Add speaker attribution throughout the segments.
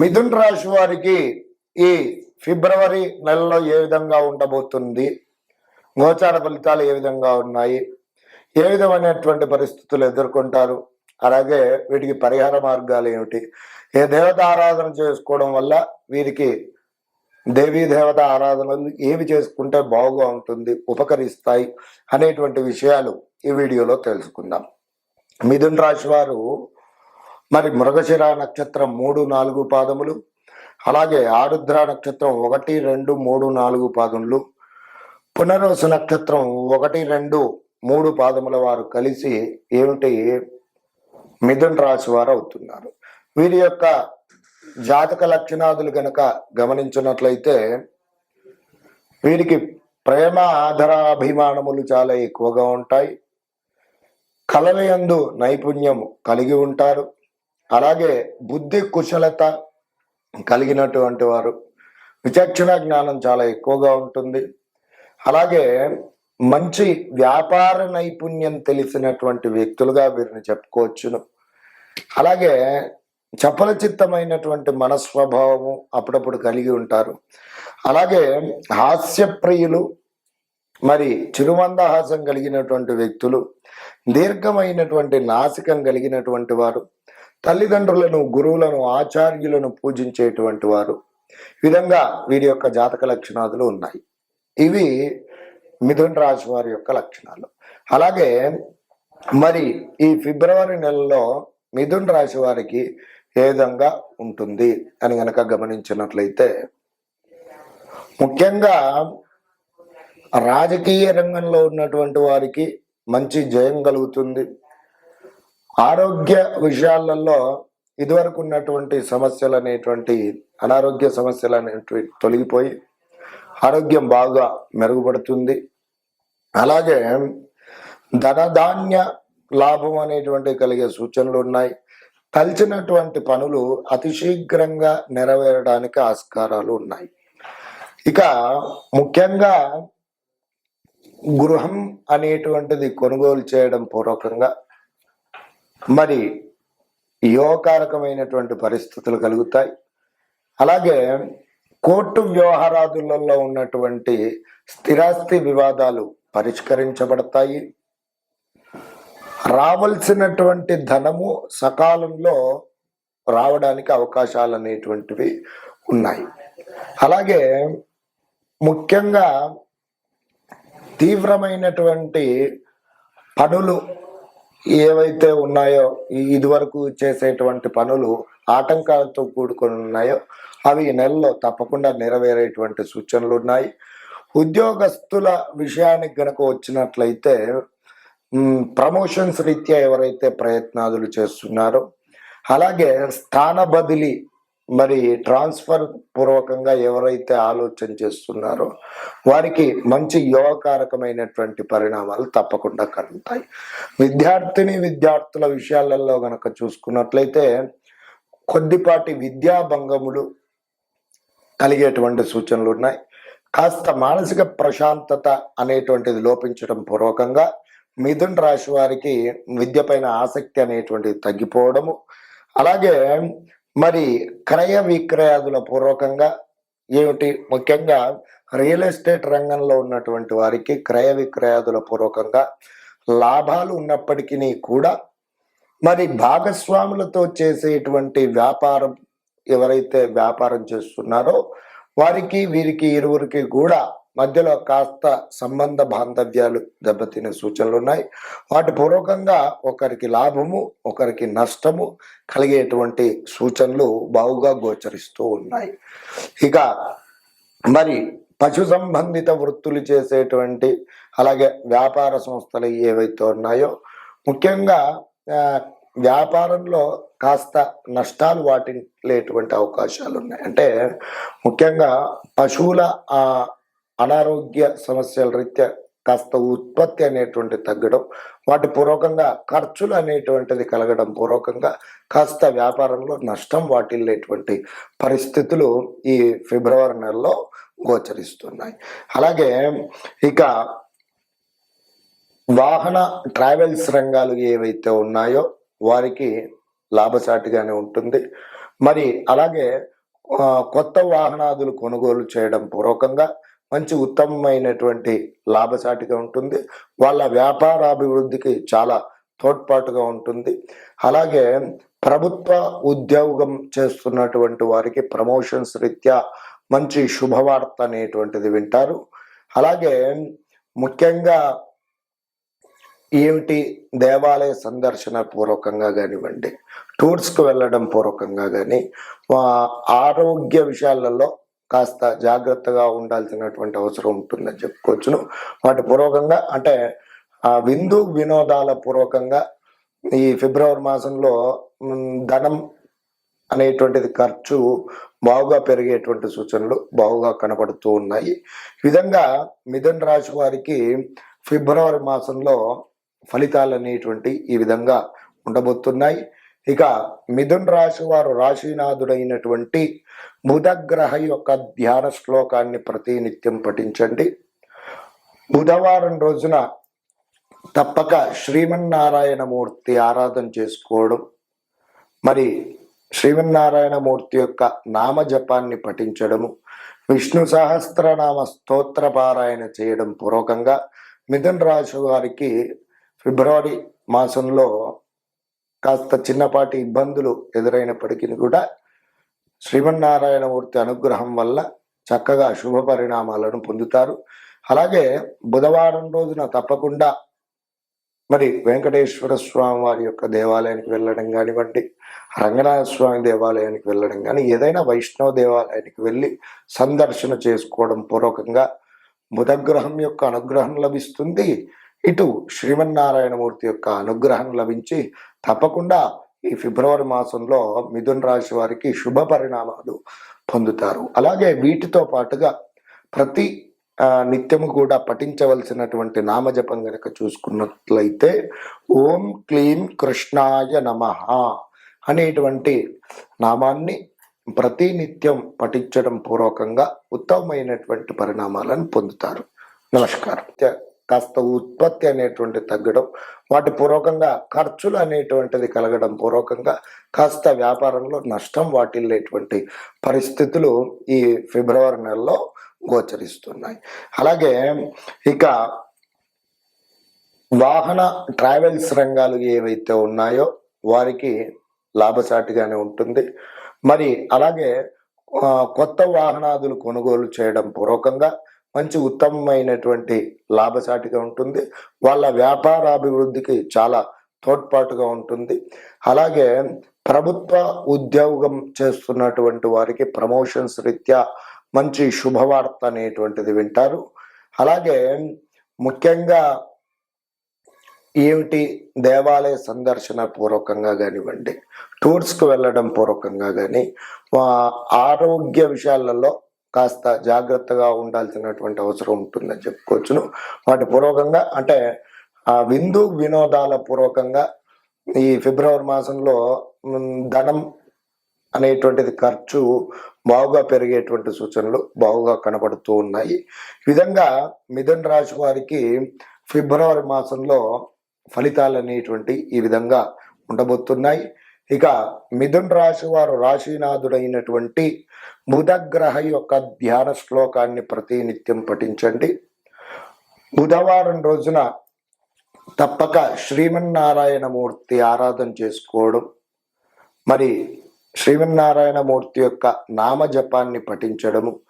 Speaker 1: మిథున్ రాశి వారికి ఈ ఫిబ్రవరి నెలలో ఏ విధంగా ఉండబోతుంది? గోచార ఫలితాలు ఏ విధంగా ఉన్నాయి? ఏ విధమైనటువంటి పరిస్థితులు ఎదుర్కొంటారు? అలాగే వీటికి పరిహార మార్గాలు ఏమిటి? ఏ దేవత ఆరాధన చేసుకోవడం వల్ల వీరికి దేవీ దేవత ఆరాధనలు ఏవి చేసుకుంటే బాగుగా ఉంటుంది ఉపకరిస్తాయి అనేటువంటి విషయాలు ఈ వీడియోలో తెలుసుకుందాం. మిథున్ రాశి వారు మరి మృగశిర నక్షత్రం మూడు నాలుగు పాదములు అలాగే ఆరుద్ర నక్షత్రం ఒకటి రెండు మూడు నాలుగు పాదములు పునరోసు నక్షత్రం ఒకటి రెండు మూడు పాదముల వారు కలిసి ఏమిటి? మిథున్ రాశి వారు అవుతున్నారు. వీరి యొక్క జాతక లక్షణాదులు గనక గమనించినట్లయితే వీరికి ప్రేమ ఆధారాభిమానములు చాలా ఎక్కువగా ఉంటాయి. కళలయందు నైపుణ్యం కలిగి ఉంటారు. అలాగే బుద్ధి కుశలత కలిగినటువంటి వారు. విచక్షణ జ్ఞానం చాలా ఎక్కువగా ఉంటుంది. అలాగే మంచి వ్యాపార నైపుణ్యం తెలిసినటువంటి వ్యక్తులుగా వీరిని చెప్పుకోవచ్చును. అలాగే చపలచిత్తమైనటువంటి మనస్వభావము అప్పుడప్పుడు కలిగి ఉంటారు. అలాగే హాస్యప్రియులు మరి చిరుమందహాసం కలిగినటువంటి వ్యక్తులు దీర్ఘమైనటువంటి నాసికం కలిగినటువంటి వారు తల్లిదండ్రులను గురువులను ఆచార్యులను పూజించేటువంటి వారు. విధంగా వీరి యొక్క జాతక లక్షణాదులు ఉన్నాయి. ఇవి మిథున్ రాశి వారి యొక్క లక్షణాలు. అలాగే మరి ఈ ఫిబ్రవరి నెలలో మిథున్ రాశి వారికి ఏ విధంగా ఉంటుంది అని గనక గమనించినట్లయితే ముఖ్యంగా రాజకీయ రంగంలో ఉన్నటువంటి వారికి మంచి జయం కలుగుతుంది. ఆరోగ్య విషయాలలో ఇదివరకు ఉన్నటువంటి సమస్యలు అనేటువంటి అనారోగ్య సమస్యలు అనేటువంటి తొలగిపోయి ఆరోగ్యం బాగా మెరుగుపడుతుంది. అలాగే ధనధాన్య లాభం అనేటువంటి కలిగే సూచనలు ఉన్నాయి. తలిచినటువంటి పనులు అతి శీఘ్రంగా నెరవేరడానికి ఆస్కారాలు ఉన్నాయి. ఇక ముఖ్యంగా గృహం అనేటువంటిది కొనుగోలు చేయడం పూర్వకంగా మరి యోగకారకమైనటువంటి పరిస్థితులు కలుగుతాయి. అలాగే కోర్టు వ్యవహారాదులలో ఉన్నటువంటి స్థిరాస్తి వివాదాలు పరిష్కరించబడతాయి. రావలసినటువంటి ధనము సకాలంలో రావడానికి అవకాశాలు అనేటువంటివి ఉన్నాయి. అలాగే ముఖ్యంగా తీవ్రమైనటువంటి పనులు ఏవైతే ఉన్నాయో ఇదివరకు చేసేటువంటి పనులు ఆటంకాలతో కూడుకొని ఉన్నాయో అవి ఈ నెలలో తప్పకుండా నెరవేరేటువంటి సూచనలు ఉన్నాయి. ఉద్యోగస్తుల విషయానికి గనక వచ్చినట్లయితే ప్రమోషన్స్ రీత్యా ఎవరైతే ప్రయత్నాలు చేస్తున్నారో అలాగే స్థాన బదిలీ మరి ట్రాన్స్ఫర్ పూర్వకంగా ఎవరైతే ఆలోచన చేస్తున్నారో వారికి మంచి యోగకారకమైనటువంటి పరిణామాలు తప్పకుండా కలుగుతాయి. విద్యార్థిని విద్యార్థుల విషయాలలో గనక చూసుకున్నట్లయితే కొద్దిపాటి విద్యాభంగములు కలిగేటువంటి సూచనలు ఉన్నాయి. కాస్త మానసిక ప్రశాంతత అనేటువంటిది లోపించడం పూర్వకంగా మిథున్ రాశి వారికి విద్య పైన ఆసక్తి అనేటువంటిది తగ్గిపోవడము. అలాగే మరి క్రయ విక్రయాదుల పూర్వకంగా ఏమిటి? ముఖ్యంగా రియల్ ఎస్టేట్ రంగంలో ఉన్నటువంటి వారికి క్రయ విక్రయాదుల పూర్వకంగా లాభాలు ఉన్నప్పటికీ కూడా మరి భాగస్వాములతో చేసేటువంటి వ్యాపారం ఎవరైతే వ్యాపారం చేస్తున్నారో వారికి వీరికి ఇరువురికి కూడా మధ్యలో కాస్త సంబంధ బాంధవ్యాలు దెబ్బతినే సూచనలు ఉన్నాయి వాటి పూర్వకంగా ఒకరికి లాభము ఒకరికి నష్టము కలిగేటువంటి సూచనలు బావుగా గోచరిస్తూ ఉన్నాయి. ఇక మరి పశు సంబంధిత వృత్తులు చేసేటువంటి అలాగే వ్యాపార సంస్థలు ఏవైతే ఉన్నాయో ముఖ్యంగా వ్యాపారంలో కాస్త నష్టాలు వాటిల్లేటువంటి అవకాశాలు ఉన్నాయి అంటే ముఖ్యంగా పశువుల అనారోగ్య సమస్యల రీత్యా కాస్త ఉత్పత్తి అనేటువంటి తగ్గడం వాటి పూర్వకంగా ఖర్చులు అనేటువంటిది కలగడం పూర్వకంగా కాస్త వ్యాపారంలో నష్టం వాటిల్లేటువంటి పరిస్థితులు ఈ ఫిబ్రవరి నెలలో గోచరిస్తున్నాయి. అలాగే ఇక వాహన ట్రావెల్స్ రంగాలు ఏవైతే ఉన్నాయో వారికి లాభసాటిగానే ఉంటుంది. మరి అలాగే కొత్త వాహనాదులు కొనుగోలు చేయడం పూర్వకంగా మంచి ఉత్తమమైనటువంటి లాభసాటిగా ఉంటుంది. వాళ్ళ వ్యాపారాభివృద్ధికి చాలా తోడ్పాటుగా ఉంటుంది. అలాగే ప్రభుత్వ ఉద్యోగం చేస్తున్నటువంటి వారికి ప్రమోషన్స్ రీత్యా మంచి శుభవార్త అనేటువంటిది వింటారు. అలాగే ముఖ్యంగా ఏమిటి దేవాలయ సందర్శన పూర్వకంగా కానివ్వండి టూర్స్కి వెళ్ళడం పూర్వకంగా కానీ ఆరోగ్య విషయాలలో కాస్త జాగ్రత్తగా ఉండాల్సినటువంటి అవసరం ఉంటుందని చెప్పుకోవచ్చును. వాటి పూర్వకంగా అంటే ఆ విందు వినోదాల పూర్వకంగా ఈ ఫిబ్రవరి మాసంలో ధనం అనేటువంటిది ఖర్చు బావుగా పెరిగేటువంటి సూచనలు బావుగా కనబడుతూ ఉన్నాయి. విధంగా మిథున్ రాశి వారికి ఫిబ్రవరి మాసంలో ఫలితాలు అనేటువంటి ఈ విధంగా ఉండబోతున్నాయి. ఇక మిథున్ రాశి వారు రాశీనాథుడైనటువంటి బుధగ్రహ యొక్క ధ్యాన శ్లోకాన్ని ప్రతినిత్యం పఠించండి. బుధవారం రోజున తప్పక శ్రీమన్నారాయణమూర్తి ఆరాధన చేసుకోవడం మరి శ్రీమన్నారాయణమూర్తి యొక్క నామ జపాన్ని పఠించడము విష్ణు సహస్రనామ స్తోత్ర పారాయణ చేయడం పూర్వకంగా మిథున్ రాశి వారికి ఫిబ్రవరి మాసంలో కాస్త చిన్నపాటి ఇబ్బందులు ఎదురైనప్పటికీ కూడా శ్రీమన్నారాయణ మూర్తి అనుగ్రహం వల్ల చక్కగా శుభ పరిణామాలను పొందుతారు. అలాగే బుధవారం రోజున తప్పకుండా మరి వెంకటేశ్వర స్వామి వారి యొక్క దేవాలయానికి వెళ్ళడం కానివ్వండి రంగనాథ స్వామి దేవాలయానికి వెళ్ళడం కానీ ఏదైనా వైష్ణవ దేవాలయానికి వెళ్ళి సందర్శన చేసుకోవడం పూర్వకంగా బుధగ్రహం యొక్క అనుగ్రహం లభిస్తుంది. ఇటు శ్రీమన్నారాయణమూర్తి యొక్క అనుగ్రహం లభించి తప్పకుండా ఈ ఫిబ్రవరి మాసంలో మిథున్ రాశి వారికి శుభ పరిణామాలు పొందుతారు. అలాగే వీటితో పాటుగా ప్రతి నిత్యము కూడా పఠించవలసినటువంటి నామజపం గనక చూసుకున్నట్లయితే ఓం క్లీం కృష్ణాయ నమ అనేటువంటి నామాన్ని ప్రతి నిత్యం పఠించడం పూర్వకంగా ఉత్తమమైనటువంటి పరిణామాలను పొందుతారు. నమస్కారం. కాస్త ఉత్పత్తి అనేటువంటి తగ్గడం వాటి పూర్వకంగా ఖర్చులు అనేటువంటిది కలగడం పూర్వకంగా కాస్త వ్యాపారంలో నష్టం వాటిల్లేటువంటి పరిస్థితులు ఈ ఫిబ్రవరి నెలలో గోచరిస్తున్నాయి. అలాగే ఇక వాహన ట్రావెల్స్ రంగాలు ఏవైతే ఉన్నాయో వారికి లాభసాటిగానే ఉంటుంది. మరి అలాగే కొత్త వాహనాదులు కొనుగోలు చేయడం పూర్వకంగా మంచి ఉత్తమమైనటువంటి లాభసాటిగా ఉంటుంది. వాళ్ళ వ్యాపారాభివృద్ధికి చాలా తోడ్పాటుగా ఉంటుంది. అలాగే ప్రభుత్వ ఉద్యోగం చేస్తున్నటువంటి వారికి ప్రమోషన్స్ రీత్యా మంచి శుభవార్త అనేటువంటిది వింటారు. అలాగే ముఖ్యంగా ఏమిటి దేవాలయ సందర్శన పూర్వకంగా కానివ్వండి టూర్స్కి వెళ్ళడం పూర్వకంగా కానీ ఆరోగ్య విషయాలలో కాస్త జాగ్రత్తగా ఉండాల్సినటువంటి అవసరం ఉంటుందని చెప్పుకోవచ్చును. వాటి పూర్వకంగా అంటే ఆ విందు వినోదాల పూర్వకంగా ఈ ఫిబ్రవరి మాసంలో ధనం అనేటువంటిది ఖర్చు బాగుగా పెరిగేటువంటి సూచనలు బాగుగా కనబడుతూ ఉన్నాయి. విధంగా మిథున్ రాశి వారికి ఫిబ్రవరి మాసంలో ఫలితాలు అనేటువంటి ఈ విధంగా ఉండబోతున్నాయి. ఇక మిథున్ రాశి వారు రాశీనాథుడైనటువంటి బుధగ్రహ యొక్క ధ్యాన శ్లోకాన్ని ప్రతినిత్యం పఠించండి. బుధవారం రోజున తప్పక శ్రీమన్నారాయణమూర్తి ఆరాధన చేసుకోవడం. మరి శ్రీమన్నారాయణమూర్తి యొక్క నామ జపాన్ని పఠించడము.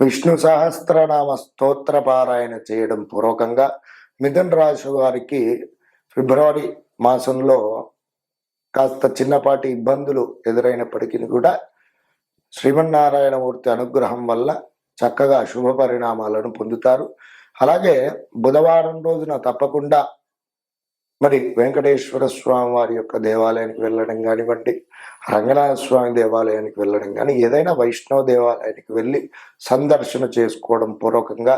Speaker 1: విష్ణు సహస్రనామ స్తోత్ర పారాయణ చేయడం పూర్వకంగా మిథున్ రాశి వారికి ఫిబ్రవరి మాసంలో కాస్త చిన్నపాటి ఇబ్బందులు ఎదురైనప్పటికీ కూడా శ్రీమన్నారాయణ మూర్తి అనుగ్రహం వల్ల చక్కగా శుభ పరిణామాలను పొందుతారు. అలాగే బుధవారం రోజున తప్పకుండా మరి వెంకటేశ్వర స్వామి వారి యొక్క దేవాలయానికి వెళ్ళడం కానివ్వండి రంగనాథ స్వామి దేవాలయానికి వెళ్ళడం కానీ ఏదైనా వైష్ణవ దేవాలయానికి వెళ్ళి సందర్శన చేసుకోవడం పూర్వకంగా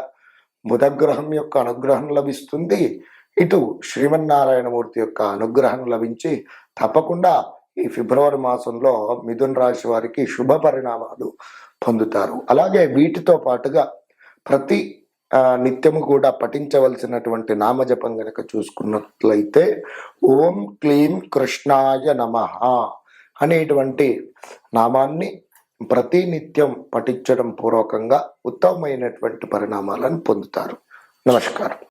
Speaker 1: బుధగ్రహం యొక్క అనుగ్రహం లభిస్తుంది. ఇటు శ్రీమన్నారాయణమూర్తి యొక్క అనుగ్రహం లభించి తప్పకుండా ఈ ఫిబ్రవరి మాసంలో మిథున్ రాశి వారికి శుభ పరిణామాలు పొందుతారు. అలాగే వీటితో పాటుగా ప్రతి నిత్యము కూడా పఠించవలసినటువంటి నామజపం గనక చూసుకున్నట్లయితే ఓం క్లీం కృష్ణాయ నమ అనేటువంటి నామాన్ని ప్రతి నిత్యం పఠించడం పూర్వకంగా ఉత్తమమైనటువంటి పరిణామాలను పొందుతారు. నమస్కారం.